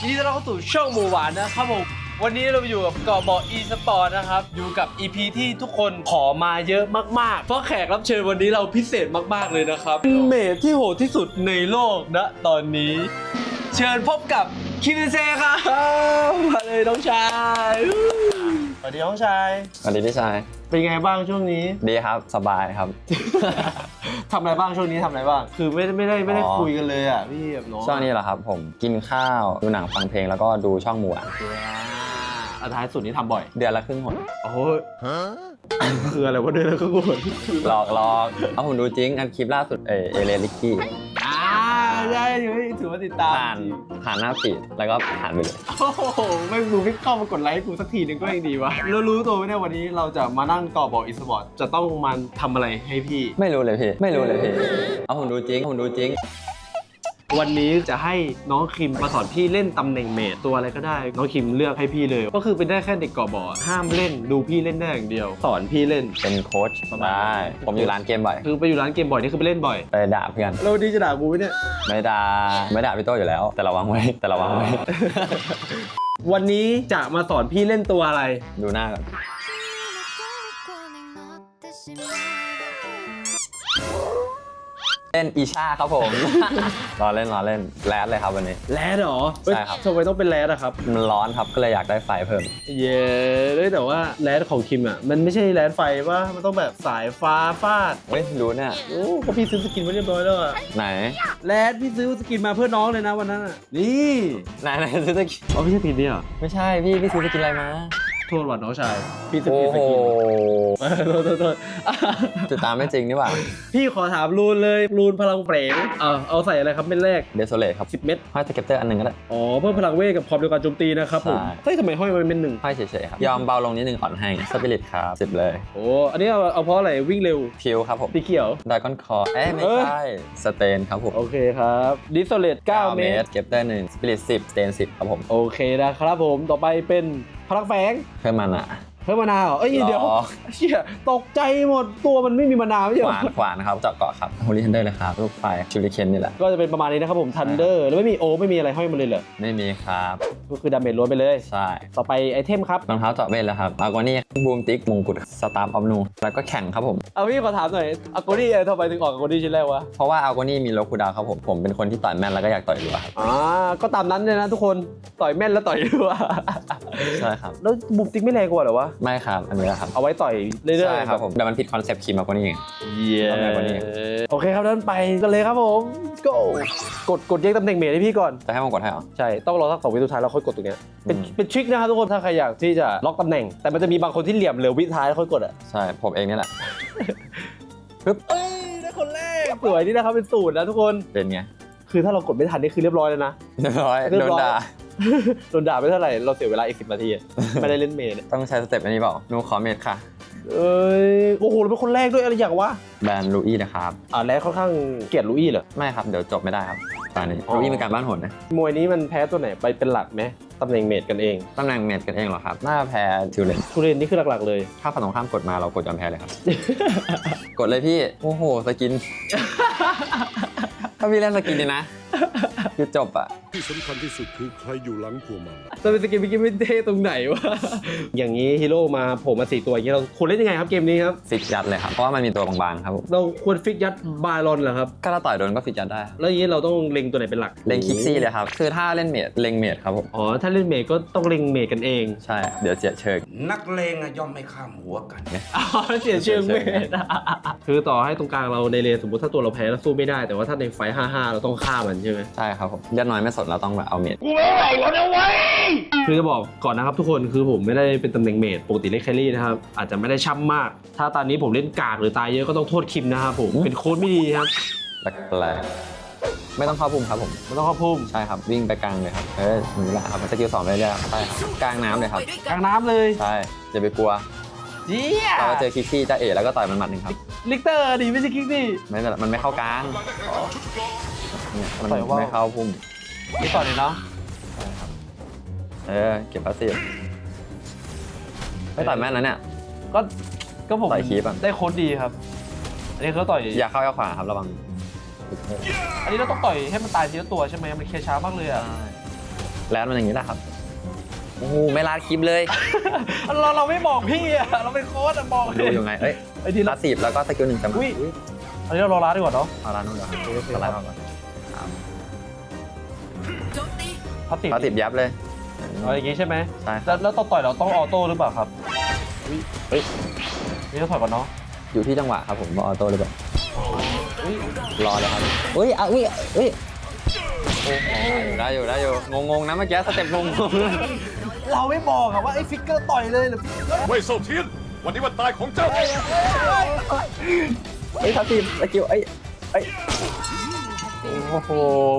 ยินดีต้อนรับเข้าสู่ช่องหมูหวานนะครับผมวันนี้เราอยู่กับเกาะบอกอีสปอร์ตนะครับ อยู่กับ EP ที่ทุกคนขอมาเยอะมากๆ เพราะแขกรับเชิญวันนี้เราพิเศษมากๆเลยนะครับเป็นเมทที่โหดที่สุดในโลกณตอนนี้ เชิญพบกับคิมเซครับมาเลยน้องชาย สวัสดีน้องชายสวัสดีพี่ชาย เป็นไงบ้างช่วงนี้ ดีครับ สบายครับ ทำอะไรบ้างช่วงนี้ทำอะไรบ้าง คือไม่ได้ไม่ได้ไม่ได้อ๋อ คุยกันเลยอะพี่กับน้องช่วงนี้เหรอครับผมกินข้าวดูหนังฟังเพลงแล้วก็ดูช่องหมูอะอันท้ายสุดนี้ทำบ่อย เดือนละครึ่งหนโอ้ยคืออะไรวะเดือนละครึ่งคนหลอกหลอกเอาผมดูจริงอันคลิปล่าสุดเอเอเลลิกกี้ อ่าได้อยู่ถือว่าติดตามผ่านผ่านหน้าฟีดแล้วก็ผ่านไปเลย โอ้โหไม่รู้ไม่เข้ามากดไลค์ให้กูสักทีหนึงก็ยังดีวะแล้วรู้ตัวไหมเนี่ยวันนี้เราจะมานั่งก่อบอกอีสปอร์ตจะต้องมาทำอะไรให้พี่ ไม่รู้เลยพี่ ไม่รู้เลยพี่ เอาผมดูจริงผมดูจริง วันนี้จะให้น้องคิมมาสอนพี่เล่นตำแหน่งเมดตัวอะไรก็ได้ น้องคิมเลือกให้พี่เลย ก็คือเป็นได้แค่เด็กก่อบอห้ามเล่นดูพี่เล่นได้อย่างเดียว สอนพี่เล่น เป็นโค้ช ประมาณ ได้ ผมอยู่ร้านเกมบ่อย คือไปอยู่ร้านเกมบ่อยนี่คือไปเล่นบ่อย ไปด่าเพื่อน แล้ววันนี้จะด่ากูไหมเนี่ย ไม่ด่าไม่ด่าพี่โตอยู่แล้ว แต่ระวังไว้ แต่ระวังไว้ วันนี้จะมาสอนพี่เล่นตัวอะไร ดูหน้าก่อน 君の虜になってしまえば เล่นอีชาครับผม รอเล่นรอเล่นแรดเลยครับวันนี้ แรดเหรอเอ้ยใช่ครับ ทำไมต้องเป็นแรดอะครับ มันร้อนครับก็เลยอยากได้ไฟเพิ่ม เย้เลยแต่ว่าแรดของคิมอะมันไม่ใช่แรดไฟว่ามันต้องแบบสายฟ้าฟาดเฮ้ยรู้เนี่ยโอ้ก็พี่ซื้อสกินมาเรียบร้อยแล้วอะไหน แรดพี่ซื้อสกินมาเพื่อน้องเลยนะวันนั้นอะนี่ไหนไหนซื้อสกินอ๋อไม่ใช่สกินนี่เหรอไม่ใช่พี่พี่ซื้อสกินอะไรมา โทษหวัดน้องชาย พี่ซื้อโอ้ผิดสโหกินเออโทษโทษโทษอะติดตามไม่จริงนี่หว่าพี่ขอถามรูนเลยรูนพลังเปลงเออเอาใส่อะไรครับเม็ดแรก เดโซเลตครับ10 เม็ดห้อยสเก็ตเตอร์อันหนึ่งก็ได้ อ๋อเพิ่มพลังเวทกับความเร็วการโจมตีนะครับผมใช่ เฮ้ยทำไมห้อยมันเป็นหนึ่งห้อยเฉยๆครับ ยอมเบาลงนิดนึงอ่อนให้สปิริตครับสิบเลย โอ้อันนี้เอาเอาเพราะอะไรวิ่งเร็วพิวครับผมสีเขียว ดากอนคอเอ๊ะไม่เอ้ยใช่สเตนครับผมโอเคครับดิโซเลต9เมตร เก็บได้หนึ่งสปิริตสิบสเตนสิบครับผม โอเคนะครับผมต่อไปเป็น พลังแฝงแค่มันอะ เพิ่มมะนาวเหรอเอ้ยเดี๋ยวหรอ เชี่ยตกใจหมดตัวมันไม่มีมะนาวไม่ใช่ขเหรวาอนขวานนะครับเจาะเกาะครับโฮลิทันเดอร์เลยครับลูกไฟชูริเคนนี่แหละ ก็จะเป็นประมาณนี้นะครับผมทันเดอร์แล้วไม่มีโอไม่มีอะไรห้อยมาเลยเหรอไม่มีครับ ก็คือดาเมจล้วนไปเลย ใช่ต่อไปไอเทมครับ รองเท้าเจาะเวทแล้วครับอากวานี่บูมติ๊กมงกุฎสตาร์ออฟนูแล้วก็แข่งครับผม เอาพี่ขอถามหน่อยอากนี่ทำไมถึงออกอากนี่ชิ้นแรกวะ เพราะว่าอากวานี่มีโลคูดาวครับผมผมเป็นคนที่ต่อยแม่นแล้วก็อยากต่อยรัวครับอ่า ก็ตามนั้นเลยนะทุกคน ต่อยแม่นแล้วต่อยรัว ใช่ครับ แล้วบุมติ๊กไม่แรงกว่าเหรอวะไม่ครับอันนี้แหละครับเอาไว้ต่อยเรื่อยๆใช่ครับผมแต่มันผิดคอนเซปต์คิมมากกว่านี้ไงเย้เอาแรงกว่านี้ โอเคครับนั้นไปกันเลยครับผม go กดกดแยกตำแหน่งเมทให้พี่ก่อน จะให้มันกดให้เหรอ ใช่ ต้องรอสักสองวิสุดท้ายแล้วค่อยกดตรงเนี้ยเป็นอืม เป็นทริคนะครับทุกคนถ้าใครอยากที่จะล็อกตำแหน่ง แต่มันจะมีบางคนที่เหลี่ยมเหลือวิท้ายแล้วค่อยกดอะใช่ผมเองนี่แหละเอ้ยได้คนแรกสวยนี่นะครับเป็นสูตรนะทุกคน เป็นไงคือถ้าเรากดไม่ทันนี่คือเรียบร้อยแล้วนะ เรียบร้อยเรียโดบนร้อยด่า โดนด่าไปเท่าไหร่เราเสียเวลาอีกสิบนาทีอะไม่ได้เล่นเมทอะต้องใช้สเต็ปอันนี้เปล่าหนูขอเมดค่ะ เอ้ยโอ้โหเราเป็นคนแรกด้วยอะไรอย่างวะแบรนด์ลูอี้นะครับ อ่าแล้วค่อนข้างเกลียดลุยเหรอ ไม่ครับ เดี๋ยวจบไม่ได้ครับตอนนี้อ๋อ ลูอี้เป็นการบ้านโหดนะมวยนี้มันแพ้ตัวไหนไปเป็นหลักไหมตำแหน่งเมทกันเองตำแหน่งเมดกันเองเหรอครับน่าแพ้ทิวเลนทุเรนนี่คือหลักๆเลย ถ้าฝั่งตรงข้ามกดมาเรากดยอมแพ้เลยครับ กดเลยพี่ โอ้โห สกิน ถ้าพี่เล่นสกินดีนะ คือจบอะ ที่สำคัญที่สุดคือใครอยู่หลังพวกมันจะเป็นสกินเมื่อกี้ไม่เท่ตรงไหนวะ อย่างนี้ฮีโร่มาโผล่มาสี่ตัวอย่างนี้เราควรเล่นยังไงครับเกมนี้ครับ ฟิกยัดเลยครับ เพราะว่ามันมีตัวบางๆครับผมเราควรฟิกยัดบารอนเหรอครับ ก็ถ้าต่อยโดนก็ฟิกยัดได้ครับแล้วอย่างนี้เราต้องเล็งตัวไหนเป็นหลักเล็งคิกซี่เลยครับ คือถ้าเล่นเมดเล็งเมดครับผม อ๋อถ้าเล่นเมทก็ต้องเล็งเมทกันเองใช่ เดี๋ยวเสียเชิง นักเลงอะย่อมไม่ข้ามหัวกัน อ๋อเสียเชิงเมทคือต่อให้ตรงกลางเราในเลนสมมติถ้าตัวเราแพ้แล้วสู้ไม่ได้แต่ว่าถ้าในไฟท์5-5เราต้องฆ่ามันใช่ไหมใช่ครับผมยัดน้อยไม่สนเราต้องแบบเอาเมดคือจะบอกก่อนนะครับทุกคนคือผมไม่ได้เป็นตำแหน่งเมทปกติเล่นแครี่นะครับอาจจะไม่ได้ช่ำมาก ถ้าตอนนี้ผมเล่นกากหรือตายเยอะก็ต้องโทษคิมนะครับผมเป็นโค้ดไม่ดีครับแปลกๆไม่ต้องเข้าพุ่มครับผมมันต้องเข้าพุ่มใช่ครับวิ่งไปกลางเลยครับเออนี่แหละครับสกิลสองเลยๆใช่ครับกลางน้ำเลยครับกลางน้ำเลยใช่อย่าไปกลัวเจี๊ยเราเจอคิกซี่จะเอ๋แล้วก็ต่อยมันหมัดหนึ่งครับลิกเตอร์ดิไม่ใช่คิกนี่ไม่เป็นไรมันไม่เข้ากลางเนี่ยมันต่อยว่าวไม่เข้าพุ่ม นี่ต่อเลยเนาะเออเก็บพาสซีฟไม่ต่อยแม่นนะเนี่ย ก็ก็ผมต่อยคีปอะ ได้โค้ดดีครับ อันนี้เขาต่อย อย่าเข้าอย่าขวาครับระวังอันนี้เราต้องต่อยให้มันตายทีละตัวใช่ไหมมันเคลียร์ช้ามากเลยอะ แล้วมันอย่างนี้แหละครับโอ้โหไม่ลาดคลิปเลย เราเราไม่บอกพี่อะเราเป็นโค้ดอะบอกดูอยู่ไงเอ้ยไอ้ทีลาละดสิบแล้วก็สกิลหนึ่งจะมาอุ้ย อันนี้เรารอร้านดีกว่าเนาะ เอาลาดนู่นเหรอครับโอเคเอาลาดก่อน พัดติดลาดสิบยับเลยเอาอย่างงี้ใช่ไหมใช่คแล้รัวบแล้วต่อต่อยเราต้องออโต้หรือเปล่าครับอุ้ยเฮ้ยนี่ต้องถอยก่อนเนาะอยู่ที่จังหวะครับผมว่าออโต้หรือเปล่าอุ้ยรอเลยครับอุ้ยอะอุ้ยอุ้ยโอ้โหได้อยู่ได้อยู่งงๆนะเมื่อกี้สเต็ปงงเราไม่บอกอะว่าไอ้ฟิกเกอร์ต่อยเลยหรือเว่ยเซาเทียน วันนี้วันตายของเจ้า ๆเอ้ยทับทีมสกิลเอ้ยเอ้ย โอ้โห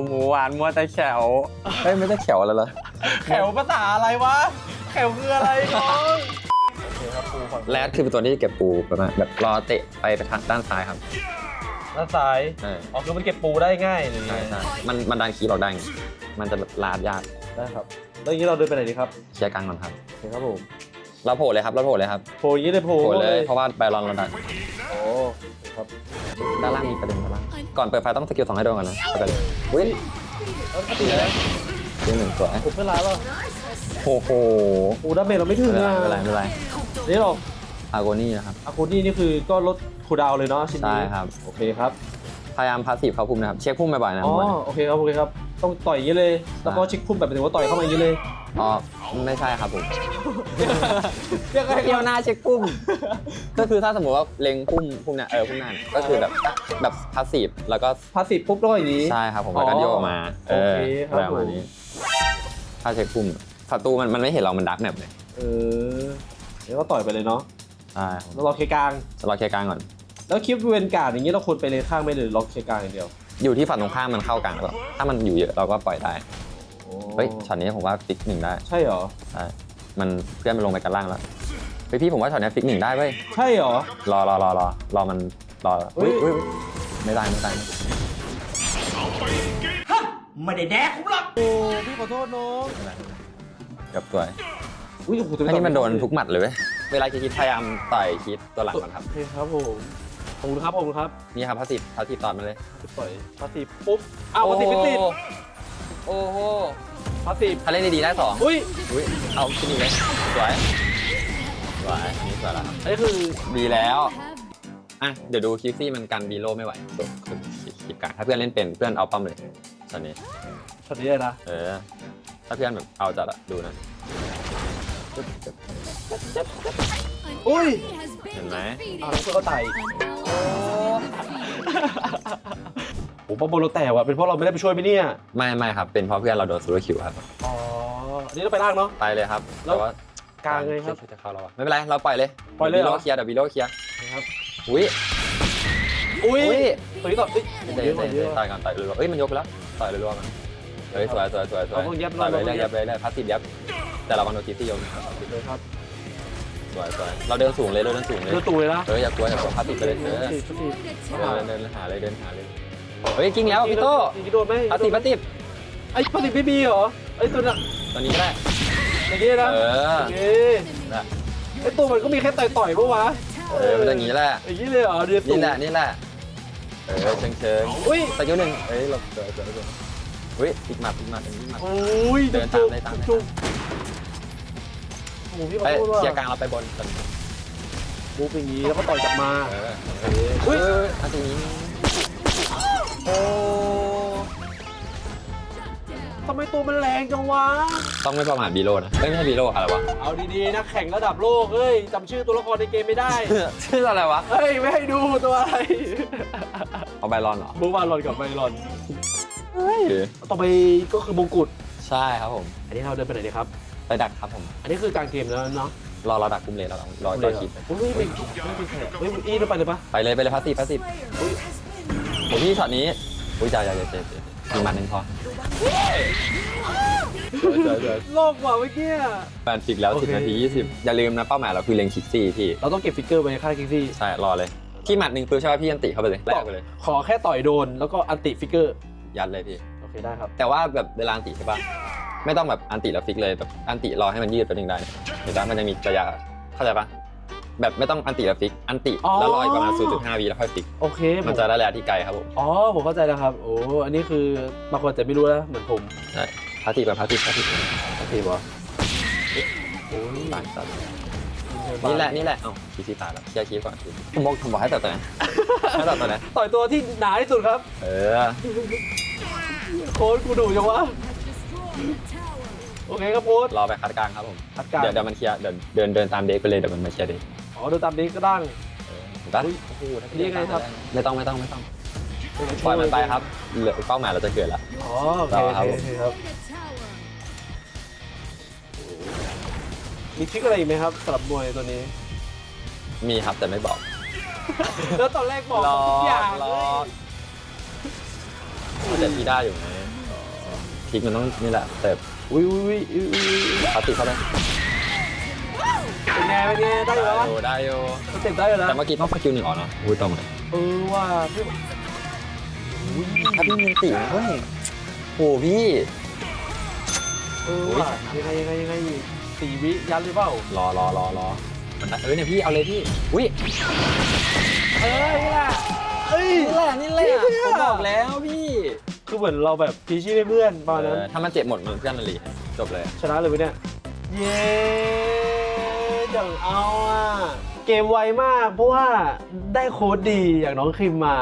หมูหวานมัวแต่แขวเอ้ยไม่ได้แขวแล้วเหรอแขวภาษาอะไรวะ แขวคืออะไรน้องโอเคครับปูฝั่งแรดคือเป็นตัวที่เก็บปูประมาณแบบรอเตะไปทางด้านซ้ายครับ ด้านซ้ายใช่ อ๋อคือมันเก็บปูได้ง่ายหรือไงใช่ใช่มันมันดันคีย์ออกได้ไงมันจะแบบลาดยากได้ครับ แล้วอย่างนี้เราเดินไปไหนดีครับเคลียร์กลางก่อนครับ โอเคครับผม เราโผล่เลยครับ เราโผล่เลยครับ โผล่อย่างนี้เลยโผล่โผล่เลย เพราะว่าไบรอนเราดันโอ้ ครับด้านล่างมีประเด็นด้านล่างก่อนเปิดไฟต้องสกิลสองให้โดนก่อนนะไปเลยอุ้ยแล้วก็ตีเลยสกิลหนึ่งสวยผมไม่ร้ายป่ะโอ้โหโอ้ดาเมจเราไม่ถึไม่งเป็นไรอะไม่เป็นไรไม่เป็นไรนี่หรอกอาโกนี่นะครับ อาคูนี่นี่คือก็ลดคูลดาวน์เลยเนาะชิ้นนี้ใช่ครับ โอเคครับ พยายามพาสซีฟเข้าพุ่มนะครับ เช็คพุ่มบ่อยๆนะอ๋อทุกคนโอเคครับ โอเคครับ ต้องต่อยอย่างนี้เลย แล้วก็ชิคพุ่มแบบหมายถึงว่าต่อยเข้ามาอย่างนี้เลย อ๋อไม่ใช่ครับผมยังไงเกี่ยวหน้าเช็คพุ่ม ก็คือถ้าสมมติว่าเล็งพุ่มพุ่มเนี่ยเออพุ่มหน้าเนี่ยก็คือแบบแบบพาสซีฟแล้วก็พาสซีฟปุ๊บแล้วก็อย่างนี้ ใช่ครับผมแล้วก็โยกออกมาเออโอเคครับอะไรประมาณนี้ ถ้าเช็คพุ่มศัตรูมันมันไม่เห็นเรา มันดักแมปเลยเออเดี๋ยวก็ต่อยไปเลยเนาะใช่ครับแล้วรอเคกลางจะรอเคลียร์กลางก่อน แล้วคลิปเวนการ์ดอย่างนี้เราควรไปเลนข้างไหมหรือล็อกเคกลางอย่างเดียว อยู่ที่ฝั่งตรงข้ามมันเข้ากลางหรือเปล่าถ้ามันอยู่เยอะเราก็ปล่อยได้ เฮ้ยช็อตนี้ผมว่าฟิกหนึ่งได้ใช่เหรอใช่มันเพื่อนมันลงไปกันล่างแล้วเฮ้ยพี่ผมว่าช็อตนี้ฟิกหนึ่งได้เว้ยใช่เหรอรอรอรอรอรอมันรอเฮ้ยเฮ้ยไม่ได้ไม่ได้ไม่ได้แดกผมหรอกโอ้พี่ขอโทษน้องไม่ได้กับตัวอุ้ยโอ้โหตัวอันนี้มันโดนทุกหมัดเลยเว้ยเวลาคิดพยายามต่อยคิดตัวหลังก่อนครับโอเคครับผมขอบคุณครับขอบคุณครับนี่ครับพาสซีฟพาสซีฟตอนมาเลยต่อยพาสซีฟปุ๊บอ้าวพาสซีฟไม่ติด โอ้โหพาสซีฟถ้าเล่นดีๆได้สองอุ้ยอุ้ยเอาขึ้นอีกเลยสวยสวยนี่สวยแล้วครับอันนี้คือดีแล้ว อะ เดี๋ยวดูคิกซี่มันกันบีโลไม่ไหวสุดคือคิดการถ้าเพื่อนเล่นเป็นเพื่อนเอาป้อมเลยตอนนี้ ช็อตนี้เลยนะ เออ ถ้าเพื่อนแบบเอาจัดอะดูนะ อุ้ย เห็นไหมอ้าวแล้วเพื่อนก็ตายอีกโอ้ โหบอลโบโลแตกว่ะเป็นเพราะเราไม่ได้ไปช่วยไหมเนี่ยไม่ไม่ครับ เป็นเพราะเพื่อนเราโดนซูเปอร์คิวครับ อ๋ออันนี้เราไปล่างเนาะ ไปเลยครับแล้วแต่ว่ากลางไงครับ จะเข้าเราอะไม่เป็นไร เราปล่อยเลยปล่อยเลยเหรอบีโลเคลียร์เดี๋ยวบีโลเคลียร์นะครับอุ้ยอุ้ยอุ้ยตัวนี้ต่อเอ้ยเตะเยอะกว่าเตะเยอะต่อยก่อนต่อยรัวๆเอ้ยมันยกไปแล้วต่อยรัวๆมันเฮ้ยสวยสวยสวยสวยเราต้องยับต่อยไปเราต้เรื่อองยยัยับบไปเรื่อยพัสซีฟยับ แต่เราวันโนคิซี่ยกนะครับเลยครับสวยสวยเราเดินสูงเลยเราเดินสูงเลยเลือดตูเลยนะเอออย่ากลัวอย่ากลัวพัสซีฟไปเลยเออพาสซีฟพาสซีฟเดินเดินหาเลยเดินหาเลย เฮ้ยกิ้งแล้วพี่โต้ยิงโดนไหมพัสซีฟพัสซีฟไอ้พาสซีฟไม่มีเหรอไอ้ตัวน่ะตอนนี้ก็ได้อย่างนี้นะเออโอเคนะไอ้ตัวมันก็มีแค่ต่อยต่อยๆปะวะเออมันอย่างนี้แหละอย่างนี้เลยเหรอเดือดนี่แหละนี่แหละเออเชิงเชิงอุ้ยตะกิ้วหนึ่งเอ้ยหลบเจอเจอเจอเฮ้ยอีกหมัดอีกหมัดอีกหมัดโอ้ยเดินตามเลยตามเลยจุกโอ้โหพี่ขอไปโทษว่ะเคลียร์กลางเราไปบนกันบู๊อย่างนี้แล้วก็ต่อยกลับมาเอออุ้เฮ้ยยอันนี้โอ้ทำไมตัวมันแรงจังวะ ต้องไม่ประมาทบีโลนะเอ้ยไม่ใช่บีโลอะไรวะ เอาดีๆนะแข่งระดับโลกเฮ้ยจำชื่อตัวละครในเกมไม่ได้ ชื่ออะไรวะ เฮ้ย ไม่ให้ดูตัวอะไรเอาไบรอนเหรอบูบาลอนกับไบรอนเฮ้ยต่อไปก็คือมงกุฎใช่ครับผม อันนี้เราเดินไปไหนดีครับ ไปดักครับผม อันนี้คือกลางเกมแล้วเนาะรอเราดักคุมเลนเรารอรอรอคิด อุ้ยไม่ไม่ไม่แข่งเฮ้ยอีเราไปเลยปะไปเลยไปเลยพัสซีฟพัสซีฟ โอ้พี่ช็อตนี้อุ้ยจ่ายจ่ายจ่ายจ่ายจ่ายมีหมัดหนึ่งพอโลกว่ะเมื่อกี้แฟนฟิกแล้วโอเค10นาที20อย่าลืมนะเป้าหมายเราคือเลงคิกซี่พี่ เราต้องเก็บฟิกเกอร์ไว้ในค่ายคิกซี่ ใช่ รอเลย ที่หมัดหนึ่งปืนใช่ไหมพี่ยันติเข้าไปเลยแลกไปเลย ขอแค่ต่อยโดนแล้วก็อันติฟิกเกอร์ ยัดเลยพี่ โอเคได้ครับ แต่ว่าแบบเวลาอันติใช่ปะไม่ต้องแบบอันติแล้วฟิกเลยแบบอันติรอให้มันยืดไปหนึ่งได้เห็นปะมันจะมีระยะเข้าใจปะ แบบไม่ต้องอันติแล้วฟิก อันติอ๋อ แล้วรออีกประมาณ0.5วิแล้วค่อยฟิก โอเคผมันมจะได้ระยะที่ไกลครับผมอ๋อผมเข้าใจแล้วครับ โอ้อันนี้คือบางคนอาจจะไม่รู้นะเหมือนผมใช่าทีแบบพาทีพาทีทีบอตายสัตว์นี่แหละนี่แหละเอ้าคีซีตายแล้วเคลียร์คีก่อนผมบอกผมบอกให้ตัดตัวนั้นให้ตัดตัวนั้นต่อยตัวที่หนาที่สุดครับ เออ โค้ดกูดุจังวะ โอเคครับโค้ดรอไปคัดกลางครับผม คัดกลาง เดี๋ยวเดี๋ยวมันเคลียร์เดี๋ยวเดินเดินตามเด็กไปเลยเดี๋ยวมันมาเคลียร์เด็ก อ๋อดูตามนี้ก็ดังเห็นปะโอ้โหนี่ยังไงครับ ไม่ต้องไม่ต้องไม่ต้องปล่อยมันไปครับเหลือเป้าหมายเราจะเกิดแล้วอ๋อโอเครอครับโอเคครับ มีทริคอะไรอีกไหมครับสำหรับมวยตัวนี้ มีครับแต่ไม่บอกแล้วตอนแรกบอกรอทุกอย่างรเลอยมันจะทีได้อยู่ไหมทิกมันต้องนี่แหละเติบอุ้ยอุ้ยอุ้ยอุ้ยอุ้ยเขาติดเข้าไป เป็นไงเป็นไงได้อยู่ได้วะอยู่ได้อยู่เต็มได้อยู่นะแต่เมื่อกี้ต้องสกิลหนึ่งออกนะพูดตรงเลยเออว่าพี่ถ้าพี่มีนติเฮ้ยโหพี่เออว่ายังไงยังไงยังไงสี่วิยันหรือเปล่ารอรอรอรอมันได้เออเนี่ยพี่เอาเลยพี่อุ้ยเอ้ยนี่แหละเอ้ยนี่แหละนี่แหละผมบอกแล้วพี่คือเหมือนเราแบบพีชีให้เพื่อนประมาณนั้นเออถ้ามันเจ็บหมดมันเพื่อนมันรีจบเลย ชนะเลยไหมเนี่ยเย้ อย่างเอาอะ เกมไวมาก เพราะว่าได้โค้ดดีอย่างน้องคิมมา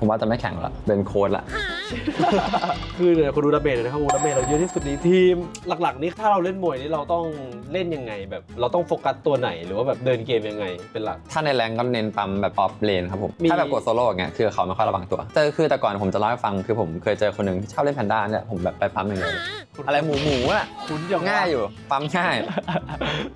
ผมว่าจะไม่แข่งละเป็นโค้ดละ คือเดี๋ยวคนดูดาเมจเลยนะครับโอ้ดาเมจเราเยอะที่สุดในทีมหลักๆ นี่ถ้าเราเล่นมวยนี่เราต้องเล่นยังไง แบบเราต้องโฟกัสตัวไหนหรือว่าแบบเดินเกมยังไงเป็นหลัก ถ้าในแรงก็เน้นปั๊มแบบออฟเลนครับผม มี ถ้าแบบกดโซโล่อย่างเงี้ยคือเขาไม่ค่อยระวังตัวแต่คือแต่ก่อนผมจะเล่าให้ฟังคือผมเคยเจอคนหนึ่งที่ชอบเล่นแพนด้าเนี่ยผมแบบไปปั๊มอย่างเดียวเลยอะไรหมูหมูอะคุณยังง่ายอยู่ปั๊มง่าย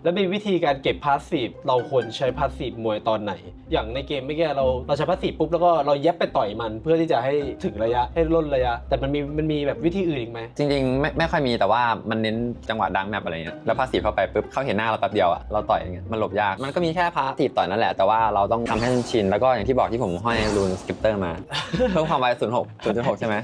แล้วมีวิธีการเก็บพาสซีฟเราควรใช้พาสซีฟมวยตอนไหน อย่างในเกมไม่แก่เราเราใช้พาสซีฟปุ๊บแล้วก็เราแยบไปต่อยมันเพื่อที่จะให้ถึงระยะให้ล่นระยะแต่มันมีมันมีแบบวิธีอื่นอีกไหมจริงๆไม่ไม่ค่อยมีแต่ว่ามันเน้นจังหวะดังแมปอะไรเงี้ยแล้วพาสซีฟเข้าไปปุ๊บเขาเห็นหน้าเราแป๊บเดียวอะเราต่อยอย่างเงี้ยมันหลบยากมันก็มีแค่พาสซีฟต่อยนั่นแหละแต่ว่าเราต้องทำให้มันชินแล้วก็อย่างที่บอกที่ผมห้อยรูนสกิปเตอร์มา เพิ่มความไวศูนย์หกศูนย์จุดหกใช่ไหม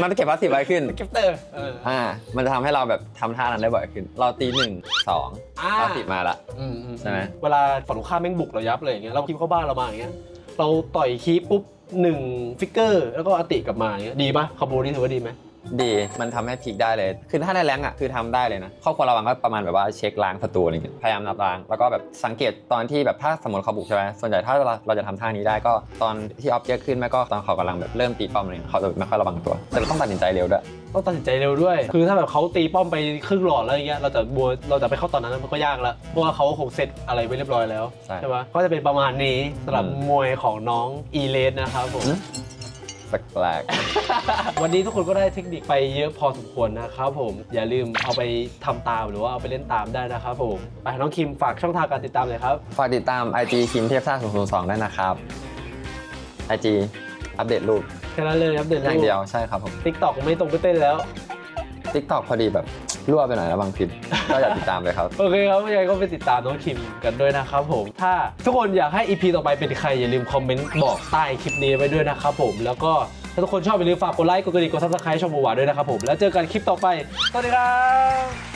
มันจะเก็บพาสซีฟไวขึ้นเก็บเตอร์เอออ่ามันจะทำให้เราแบบทำท่านั้นได้บ่อยขึ้น เราตีหนึ่งสองอ่าพาสซีฟมาละ อืมอืใช่ไหม เวลาฝั่งตรงข้ามแม่งบุกเรายับเลยอย่างเงี้ยเราคีบเข้าบ้านเรามาอย่างเงี้ยเราต่อยคีบปุ๊บ หนึ่งฟิกเกอร์แล้วก็อติกลับมาอย่างเงี้ยดีปะคอมโบนี้ถือว่าดีไหม ดีมันทำให้พลิกได้เลย คือถ้าในแรงอะคือทำได้เลยนะข้อควรระวังก็ประมาณแบบว่าเช็คล้างศัตรูอะไรเงี้ยพยายามนับล้างแล้วก็แบบสังเกตตอนที่แบบถ้าสมมติเขาบุกใช่ไหมส่วนใหญ่ถ้าเราเราจะทำท่านี้ได้ก็ตอนที่ออบเจกขึ้นไม่ก็ตอนเขากำลังแบบเริ่มตีป้อมอะไรเงี้ยเขาจะไม่ค่อยระวังตัว แต่เราต้องตัดสินใจเร็วด้วยต้องตัดสินใจเร็วด้วย คือถ้าแบบเขาตีป้อมไปครึ่งหลอดแล้วอย่างเงี้ย เราจะบัวเราจะไปเข้าตอนนั้นมันก็ยากแล้วเพราะว่าเขาคงเซตอะไรไว้เรียบร้อยแล้วใช่ปะก็จะเป็นประมาณนี้สำหรับอืมมวยของน้องอีเลนนะครับผม อืม แปลก วันนี้ทุกคนก็ได้เทคนิคไปเยอะพอสมควรนะครับผม อย่าลืมเอาไปทำตามหรือว่าเอาไปเล่นตามได้นะครับผม ไปน้องคิมฝากช่องทางการติดตามเลยครับๆฝากติดตาม IG คิมเทพซ่า002ได้นะครับ IG อัปเดตรูปแค่นั้นเลยครับเดินอย่างเดียวใช่ครับผมติ๊กต็อกไม่ตรงไปเต้นแล้ว TikTok พอดีแบบ รั่วไปหน่อยแล้วบางพิษก็อยากติดตามเลยครับ โอเคครับยังไงก็ไปติดตามน้องคิมกันด้วยนะครับผม ถ้าทุกคนอยากให้ EP ต่อไปเป็นใครอย่าลืมคอมเมนต์บอกใต้คลิปนี้ไว้ด้วยนะครับผม แล้วก็ถ้าทุกคนชอบอย่าลืมฝากกดไลค์ กดกระดิ่ง กดซับสไครต์ช่องบัวหวานด้วยนะครับผม แล้วเจอกันคลิปต่อไป สวัสดีครับ